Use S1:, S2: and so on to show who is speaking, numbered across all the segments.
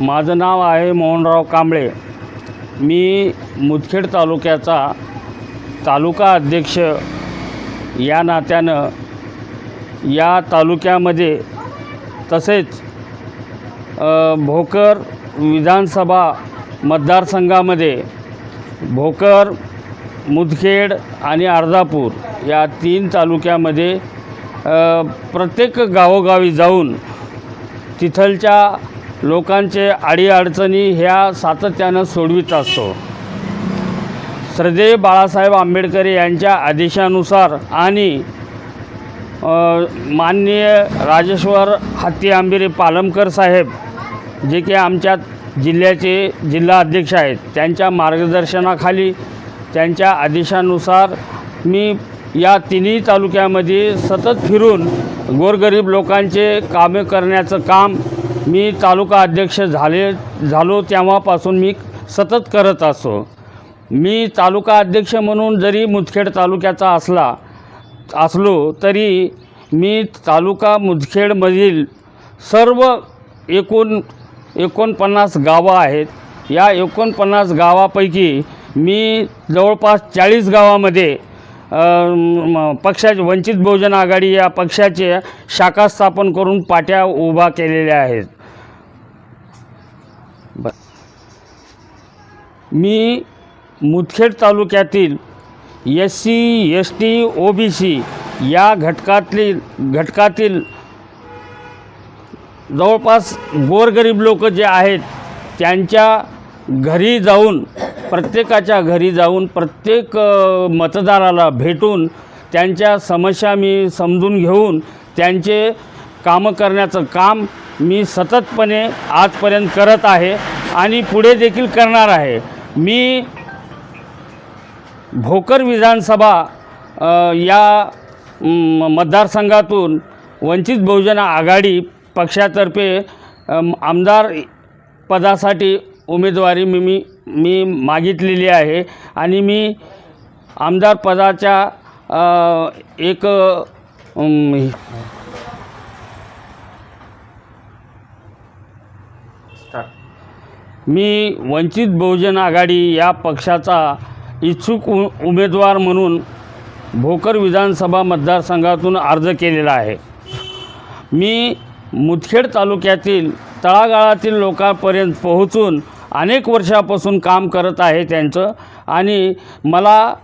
S1: माझं नाव आहे मोहनराव कांबळे. मी मुदखेड तालुक्याचा तालुका अध्यक्ष या नात्यानं या तालुक्यामध्ये तसेच भोकर विधानसभा मतदारसंघामध्ये भोकर मुदखेड आणि अर्धापूर या तीन तालुक्यामध्ये प्रत्येक गावोगावी जाऊन तिथलच्या लोकांचे अडीअडचणी ह्या सातत्यानं सोडवित असतो. श्रद्धेय बाळासाहेब आंबेडकर यांच्या आदेशानुसार आणि माननीय राजेश्वर हत्ती आंबिरे पालमकर साहेब जे की आमच्या जिल्ह्याचे जिल्हा अध्यक्ष आहेत त्यांच्या मार्गदर्शनाखाली त्यांच्या आदेशानुसार मी या तिन्ही तालुक्यामध्ये सतत फिरून गोरगरीब लोकांचे कामे करण्याचं काम मी तालुका अध्यक्ष झाले झालो तेव्हापासून मी सतत करत असो. मी तालुका अध्यक्ष म्हणून जरी मुदखेड तालुक्याचा असला असलो तरी मी तालुका मुदखेडमधील सर्व एकूण एकोणपन्नास गावं आहेत. या एकोणपन्नास गावापैकी मी जवळपास चाळीस गावामध्ये पक्षाचे वंचित बहुजन आघाडी या पक्षाचे शाखा स्थापन करून पाट्या उभा केलेल्या आहेत. मी मुदखेड तालुक्यातील S C S T O B C या घटकातली घटकातील जवळपास गोरगरीब लोक जे आहेत त्यांच्या घरी जाऊन प्रत्येकाच्या घरी जाऊन प्रत्येक मतदाराला भेटून त्यांच्या समस्या मी समजून घेऊन त्यांचे कामं करण्याचं काम मी सततपणे आजपर्यंत करत आहे आणि पुढे देखील करणार आहे. मी भोकर विधानसभा या मतदारसंघातून वंचित बहुजन आघाडी पक्षातर्फे आमदार पदासाठी उमेदवारी मी मी मी मागितलेली आहे आणि मी आमदार पदाच्या एक मी वंचित बहुजन आघाडी या पक्षाचा इच्छुक उ उमेदवार म्हणून भोकर विधानसभा मतदारसंघातून अर्ज केलेला आहे. मी मुदखेड तालुक्यातील तळागाळातील लोकांपर्यंत पोहोचून अनेक वर्षापासून काम करत आहे त्यांचं आणि मला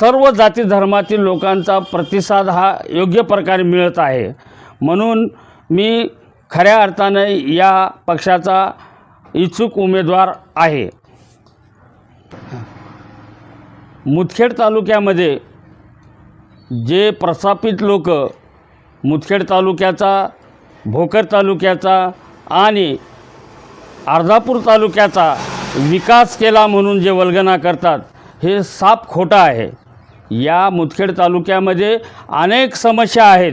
S1: सर्व जाती धर्मातील लोकांचा प्रतिसाद हा योग्य प्रकारे मिळत आहे. म्हणून मी खऱ्या अर्थानं या पक्षाचा इच्छुक उमेदवार आहे. मुदखेड तालुक्यामध्ये जे प्रस्थापित लोक मुदखेड तालुक्याचा भोकर तालुक्याचा आणि अर्धापूर तालुक्याचा विकास केला म्हणून जे वल्गना करतात हे साप खोटं आहे. या मुदखेड तालुक्यामध्ये अनेक समस्या आहेत.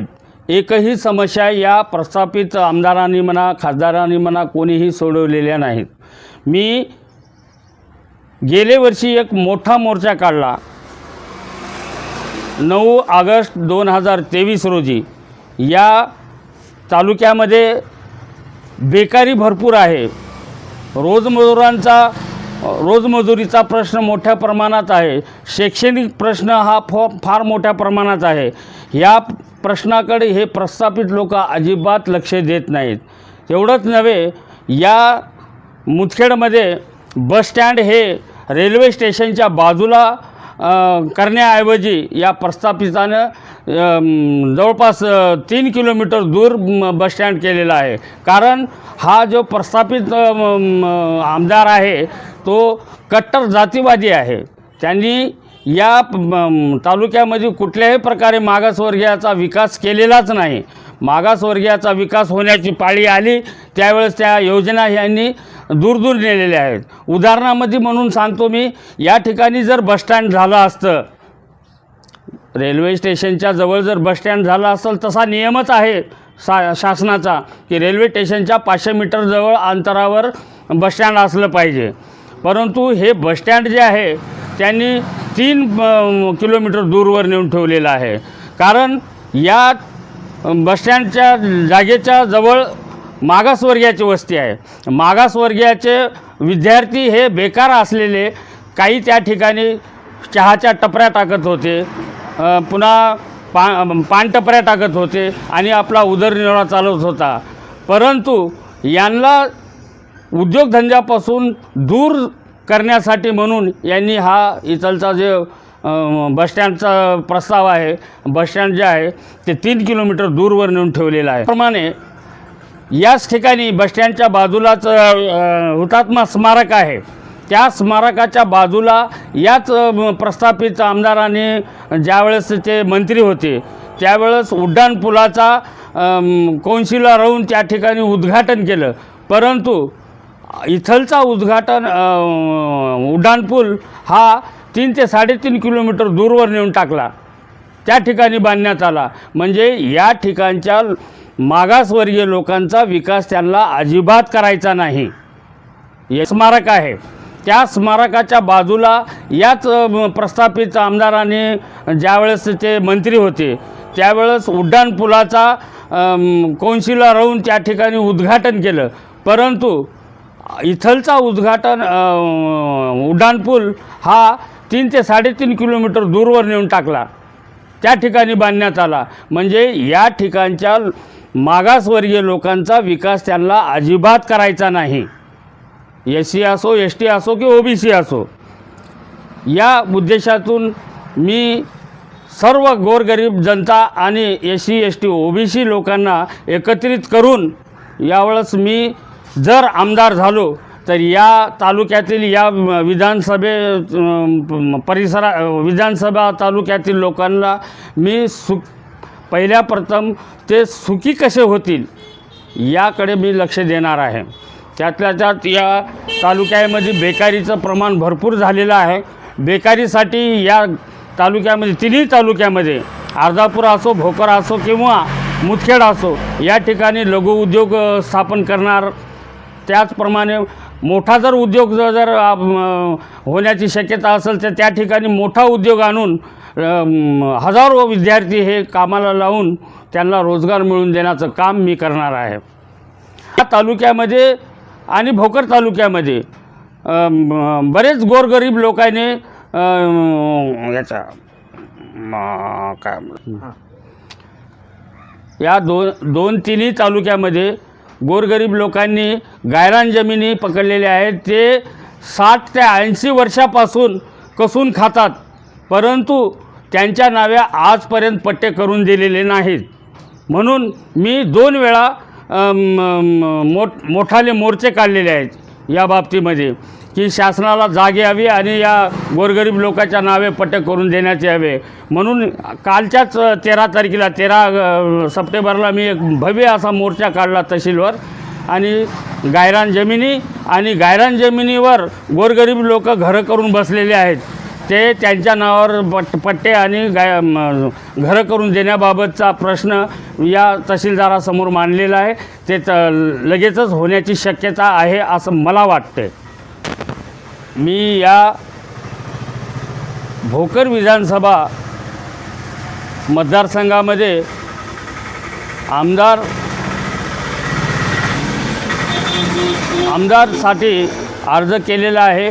S1: एकही समस्या या प्रस्थापित आमदारांनी म्हणा खासदारांनी म्हणा कोणीही सोडवलेल्या नाहीत. मी गेले वर्षी एक मोठा मोर्चा काढला. नऊ ऑगस्ट दोन हजार तेवीस रोजी. या तालुक्यामध्ये बेकारी भरपूर आहे. रोजमजुरांचा रोजमजुरीचा प्रश्न मोठ्या प्रमाणात आहे. शैक्षणिक प्रश्न हा फ फार मोठ्या प्रमाणात आहे. या प्रश्नाकडे हे प्रस्थापित लोक अजिबात लक्ष देत नाहीत. एवढंच नव्हे या मुदखेडमध्ये बसस्टँड हे रेल्वे स्टेशनच्या बाजूला करण्याऐवजी या प्रस्थापितानं जवळपास तीन किलोमीटर दूर बसस्टँड केलेला आहे. कारण हा जो प्रस्थापित आमदार आहे तो कट्टर जातीवादी आहे. त्यांनी या तालुक्यामध्ये कुठल्याही प्रकारे मागासवर्गीयाचा विकास केलेलाच नाही. मागासवर्गीयाचा विकास होण्याची पाळी आली त्यावेळेस त्या योजना यांनी दूरदूर नेलेल्या आहेत. उदाहरणामध्ये म्हणून सांगतो मी या ठिकाणी जर बसस्टँड झालं असतं रेल्वे स्टेशनच्या जवळ जर बसस्टँड झाला असेल तसा नियमच आहे सा शासनाचा की रेल्वे स्टेशनच्या पाचशे मीटर जवळ अंतरावर बसस्टँड असलं पाहिजे. परंतु हे बसस्टँड जे आहे त्यांनी तीन किलोमीटर दूरवर नेऊन ठेवलेलं आहे. कारण या बसस्टँडच्या जागेच्या जवळ मागासवर्गीयाची वस्ती आहे. मागासवर्गीयाचे विद्यार्थी हे बेकार असलेले काही त्या ठिकाणी चहाच्या टपऱ्या टाकत होते पुन्हा पा पानटपऱ्या टाकत होते आणि आपला उदरनिर्वाह चालवत होता. परंतु यांना उद्योगधंद्यापासून दूर करण्यासाठी म्हणून यांनी हा इथलचा जे बसस्टँडचा प्रस्ताव आहे बसस्टँड जे आहे ते तीन किलोमीटर दूरवर नेऊन ठेवलेलं आहे. प्रमाणे याच ठिकाणी बसस्टँडच्या बाजूलाच हुतात्मा स्मारक आहे. त्या स्मारकाच्या बाजूला याच प्रस्थापित आमदाराने ज्यावेळेस ते मंत्री होते त्यावेळेस उड्डाणपुलाचा कौन्सिलर राहून त्या ठिकाणी उद्घाटन केलं. परंतु इथलचा उद्घाटन उड्डाणपूल हा तीन ते साडेतीन किलोमीटर दूरवर नेऊन टाकला. त्या ठिकाणी बांधण्यात आला. म्हणजे या ठिकाणच्या मागासवर्गीय लोकांचा विकास त्यांना अजिबात करायचा नाही. हे स्मारक आहे. त्या स्मारकाच्या बाजूला याच प्रस्थापित आमदाराने ज्यावेळेस ते मंत्री होते त्यावेळेस उड्डाणपुलाचा कौन्सिलर राहून त्या ठिकाणी उद्घाटन केलं. परंतु इथलचा उद्घाटन उड्डाणपूल हा तीन ते साडेतीन किलोमीटर दूरवर नेऊन टाकला. त्या ठिकाणी बांधण्यात आला. म्हणजे या ठिकाणच्या मागासवर्गीय लोकांचा विकास त्यांना अजिबात करायचा नाही. एस सी असो एस टी असो की ओ बी सी असो. या उद्देशातून मी सर्व गोरगरीब जनता आणि S C S T O B C लोकांना एकत्रित करून यावेळेस मी जर आमदार झालो तर या तालुक्यातील या विधानसभे परिसरा विधानसभा तालुक्यातील लोकांना मी सु पहिल्या प्रथम ते सुखी कसे होतील याकडे मी लक्ष देणार आहे. त्यातल्या त्यात या तालुक्यामध्ये बेकारीचं प्रमाण भरपूर झालेलं आहे. बेकारीसाठी या तालुक्यामध्ये तिन्ही तालुक्यामध्ये अर्धापूर असो भोकर असो किंवा मुदखेड असो या ठिकाणी लघुउद्योग स्थापन करणार त्याचप्रमाणे मोठा जर उद्योग जर होण्याची शक्यता असेल तर त्या ठिकाणी मोठा उद्योग आणून हजारो विद्यार्थी हे कामाला लावून त्यांना रोजगार मिळवून देण्याचं काम मी करणार आहे या तालुक्यामध्ये आणि भोकर तालुक्यामध्ये बरेच गोरगरीब लोकांनी याचा काय? या दोन दोन तिन्ही तालुक्यामध्ये गोरगरीब लोकांनी गायरान जमिनी पकडलेल्या आहेत ते साठ ते ऐंशी वर्षापासून कसून खातात परंतु त्यांच्या नावे आजपर्यंत पट्टे करून दिलेले नाहीत. म्हणून मी दोन वेळा मोठ मोठाले मोर्चे काढलेले आहेत या बाबतीमध्ये. की शासनाला जाग यावी आणि या गोरगरीब लोकांच्या नावे पटक करून देण्याचे हवे म्हणून कालच्याच तेरा तारखेला तेरा सप्टेंबरला मी एक भव्य असा मोर्चा काढला तहसीलवर. आणि गायरान जमिनी आणि गायरान जमिनीवर गोरगरीब लोक घरं करून बसलेले आहेत. ते त्यांच्या नावावर पट पट्टे आणि गाय घरं करून देण्याबाबतचा प्रश्न या तहसीलदारासमोर मांडलेला आहे. ते त लगेचच होण्याची शक्यता आहे असं मला वाटतं मी या भोकर विधानसभा मतदारसंघामध्ये आमदार आमदारसाठी अर्ज केलेला आहे.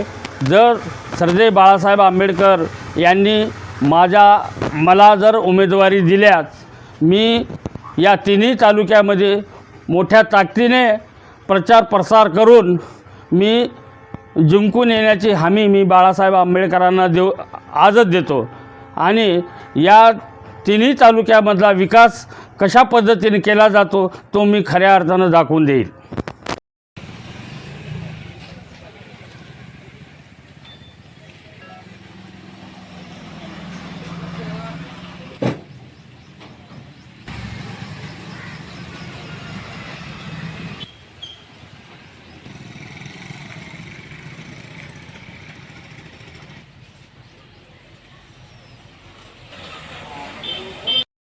S1: जर सरदे बाळासाहेब आंबेडकर यांनी माझ्या मला जर उमेदवारी दिल्यास मी या तिन्ही तालुक्यामध्ये मोठ्या ताकदीने प्रचार प्रसार करून मी जिंकून येण्याची हमी मी बाळासाहेब आंबेडकरांना देऊ आजच देतो. आणि या तिन्ही तालुक्यामधला विकास कशा पद्धतीने केला जातो तो मी खऱ्या अर्थानं दाखवून देईल